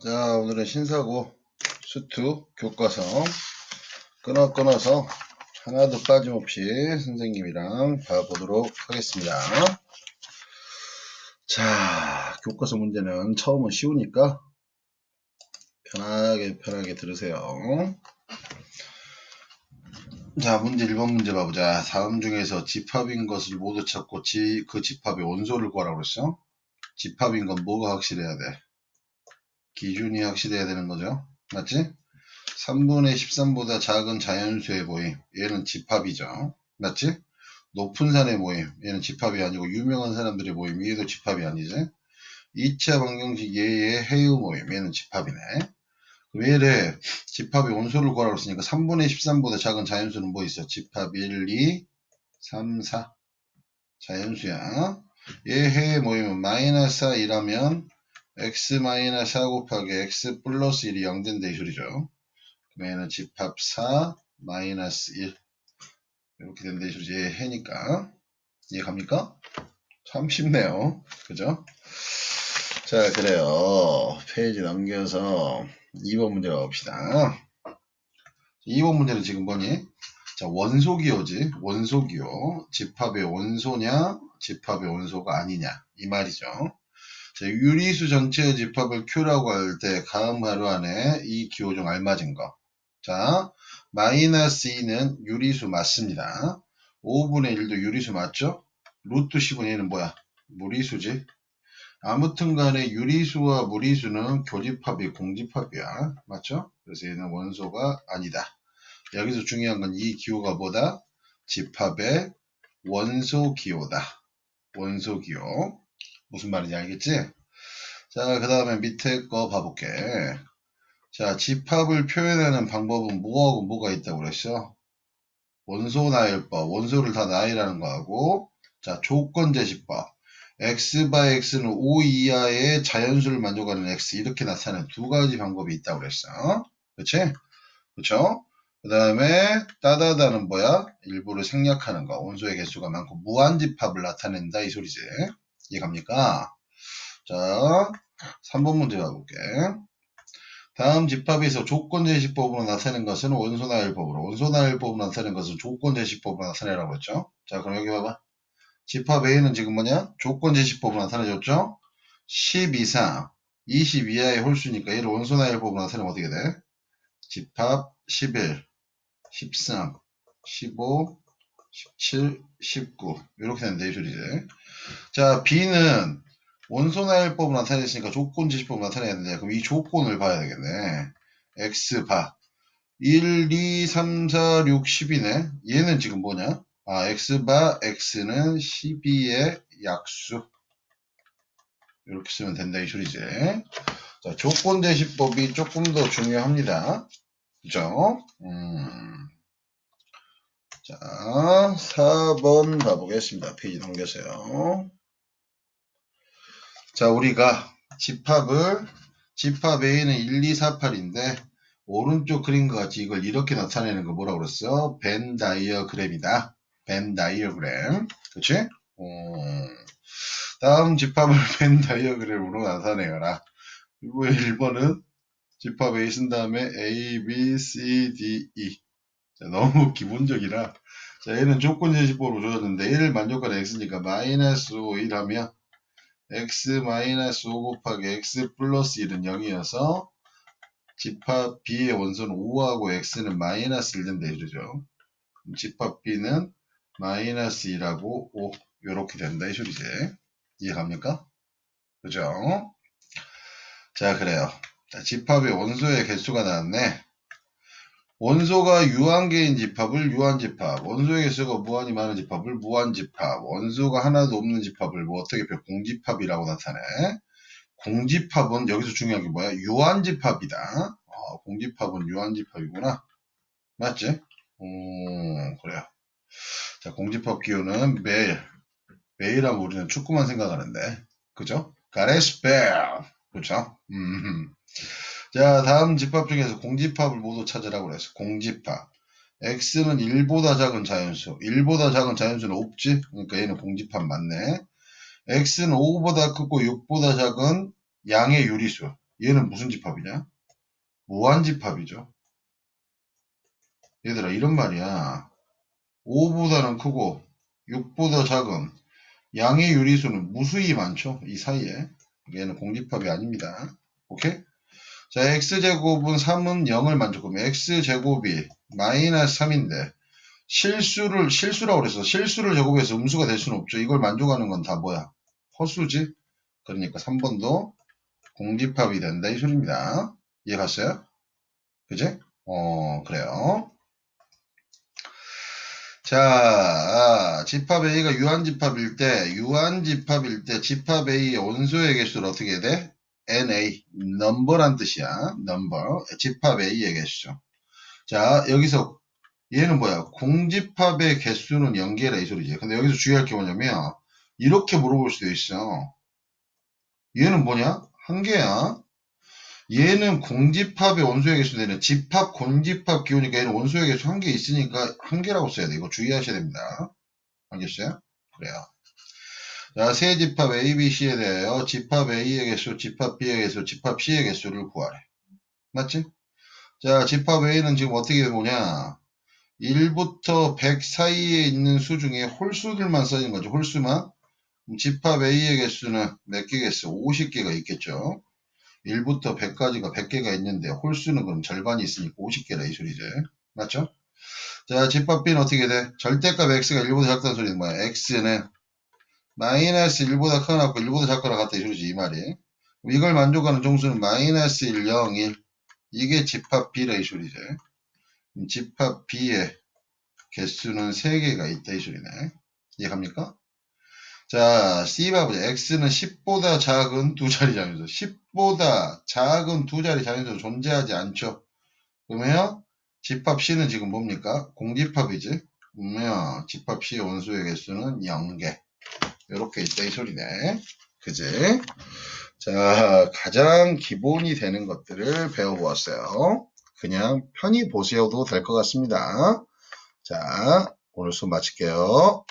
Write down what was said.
자, 오늘은 신사고 수투 교과서 끊어 끊어서 하나도 빠짐없이 선생님이랑 봐보도록 하겠습니다. 자, 교과서 문제는 처음은 쉬우니까 편하게 편하게 들으세요. 자, 문제 1번 문제 봐보자. 다음 중에서 집합인 것을 모두 찾고 지, 그 집합의 원소를 구하라고 그랬어. 집합인 건 뭐가 확실해야 돼? 기준이 확실해야 되는 거죠. 맞지? 3분의 13보다 작은 자연수의 모임. 얘는 집합이죠. 맞지? 높은 산의 모임. 얘는 집합이 아니고 유명한 사람들의 모임. 얘도 집합이 아니지? 2차 방정식 얘의 해유 모임. 얘는 집합이네. 그럼 얘를 집합의 원소를 구하라고 했으니까 3분의 13보다 작은 자연수는 뭐 있어? 집합 1, 2, 3, 4. 자연수야. 얘 해의 모임은 마이너스 4이라면 x 마이너스 4 곱하기 x 플러스 1이 0 된다 이 소리죠. 얘는 집합 4 마이너스 1 이렇게 된다 이 소리지. 얘 해니까 이해 갑니까? 참 쉽네요. 그죠? 자 그래요. 페이지 넘겨서 2번 문제 가봅시다. 2번 문제는 지금 뭐니? 자 원소기호지. 원소기호. 집합의 원소냐 집합의 원소가 아니냐 이 말이죠. 자, 유리수 전체의 집합을 Q라고 할때 다음 가로 안에 이 기호 중 알맞은 거. 자, 마이너스 2는 유리수 맞습니다. 5분의 1도 유리수 맞죠? 루트 10분의 1은 뭐야? 무리수지. 아무튼 간에 유리수와 무리수는 교집합이 공집합이야. 맞죠? 그래서 얘는 원소가 아니다. 여기서 중요한 건 이 기호가 뭐다? 집합의 원소 기호다. 원소 기호. 무슨 말인지 알겠지? 자, 그 다음에 밑에 거 봐볼게. 자, 집합을 표현하는 방법은 뭐하고 뭐가 있다고 그랬어? 원소 나열법, 원소를 다 나열하는 거하고, 자, 조건 제시법. x by x는 5 이하의 자연수를 만족하는 x 이렇게 나타내는 두 가지 방법이 있다고 그랬어. 그치? 그쵸? 그 다음에 따다다는 뭐야? 일부를 생략하는 거. 원소의 개수가 많고 무한집합을 나타낸다 이 소리지. 이해갑니까? 자, 3번 문제 가볼게. 다음 집합에서 조건제시법으로 나타낸 것은 원소나열법으로, 원소나열법으로 나타낸 것은 조건제시법으로 나타내라고 했죠. 자, 그럼 여기 봐봐. 집합 A는 지금 뭐냐? 조건제시법으로 나타내줬죠? 10 이상, 20 이하의 홀수니까 얘를 원소나열법으로 나타내면 어떻게 돼? 집합 11, 13, 15, 17, 19 이렇게 이 소리지. 자, B는 원소나열법을 나타냈으니까 조건 지시법을 나타내야 되는데 그럼 이 조건을 봐야 되겠네. X 바 1, 2, 3, 4, 6, 10이네. 얘는 지금 뭐냐? 아, X 바 X는 12의 약수. 이렇게 쓰면 된다 이 소리지. 자, 조건제시법이 조금 더 중요합니다. 그죠? 음. 자, 4번 가보겠습니다. 페이지 넘겨서요. 자, 우리가 집합을, 집합 A는 1, 2, 4, 8인데, 오른쪽 그림과 같이 이걸 이렇게 나타내는 거 뭐라고 그랬어? 벤 다이어그램이다. 벤 다이어그램. 그치? 음, 다음 집합을 벤 다이어그램으로 나타내거라. 그리고 1번은 집합 A 쓴 다음에 A, B, C, D, E. 자, 너무 기본적이라. 자, 얘는 조건 제시법으로 줘줬는데, 얘를 만족하는 x니까 마이너스 5, 1하면, x 마이너스 5 곱하기 x 플러스 1은 0이어서, 집합 B의 원소는 5하고 x는 마이너스 1 된다 이러죠. 집합 B는 마이너스 2하고 5, 요렇게 된다 이 소리지. 이해갑니까? 그죠? 자, 그래요. 자, 집합의 원소의 개수가 나왔네. 원소가 유한계인 집합을 유한집합, 원소의 개수가 무한히 많은 집합을 무한집합, 원소가 하나도 없는 집합을 뭐 어떻게 표 공집합이라고 나타내. 공집합은 여기서 중요한 게 뭐야? 유한집합이다. 어, 공집합은 유한집합이구나. 맞지? 음, 그래요. 자, 공집합 기호는 매일. 매일 하면 우리는 축구만 생각하는데. 그죠? 가레스펠. 그죠? 음. 자, 다음 집합 중에서 공집합을 모두 찾으라고 그랬어. 공집합. x는 1보다 작은 자연수. 1보다 작은 자연수는 없지? 그러니까 얘는 공집합 맞네. x는 5보다 크고 6보다 작은 양의 유리수. 얘는 무슨 집합이냐? 무한집합이죠. 얘들아 이런 말이야. 5보다는 크고 6보다 작은 양의 유리수는 무수히 많죠. 이 사이에. 얘는 공집합이 아닙니다. 오케이? 자, x제곱은 3은 0을 만족하면 x제곱이 마이너스 3인데 실수를 실수라고 그래서 실수를 제곱해서 음수가 될 수는 없죠. 이걸 만족하는 건 다 뭐야? 허수지. 그러니까 3번도 공집합이 된다 이 소리입니다. 이해 갔어요? 그지? 어 그래요. 자, 아, 집합 A가 유한집합일 때, 유한집합일 때 집합 A의 원소의 개수를 어떻게 해야 돼? NA, 넘버란 뜻이야. 넘버. 집합 A의 개수죠. 자, 여기서 얘는 뭐야? 공집합의 개수는 0개라 이 소리지. 근데 여기서 주의할 게 뭐냐면 이렇게 물어볼 수도 있어. 얘는 뭐냐? 한 개야. 얘는 공집합의 원소의 개수 되는 집합 공집합 기호니까 얘는 원소의 개수 한 개 있으니까 한 개라고 써야 돼. 이거 주의하셔야 됩니다. 알겠어요? 그래요. 자, 세 집합 A, B, C에 대하여 집합 A의 개수, 집합 B의 개수, 집합 C의 개수를 구하래. 맞지? 자, 집합 A는 지금 어떻게 보냐? 1부터 100 사이에 있는 수 중에 홀수들만 써있는 거죠. 홀수만. 집합 A의 개수는 몇 개겠어? 50개가 있겠죠. 1부터 100까지가 100개가 있는데 홀수는 그럼 절반이 있으니까 50개라 이 소리죠. 맞죠? 자, 집합 B는 어떻게 돼? 절대값 X가 1보다 작다는 소리는 뭐야? X는 마이너스 1보다 크거나 같고 1보다 작거나 같다 이 소리지 이 말이. 이걸 만족하는 정수는 마이너스 1, 0, 1. 이게 집합 B라 이. 그럼 집합 B의 개수는 3개가 있다 이 소리네. 이해갑니까? 자, C 봐보자. X는 10보다 작은 두 자리 장에서 10보다 작은 두 자리 장에서 존재하지 않죠. 그러면 집합 C는 지금 뭡니까? 공집합이지. 그러면 집합 C의 원소의 개수는 0개. 이렇게 있다 이 소리네. 그지? 자, 가장 기본이 되는 것들을 배워보았어요. 그냥 편히 보셔도 될 것 같습니다. 자, 오늘 수업 마칠게요.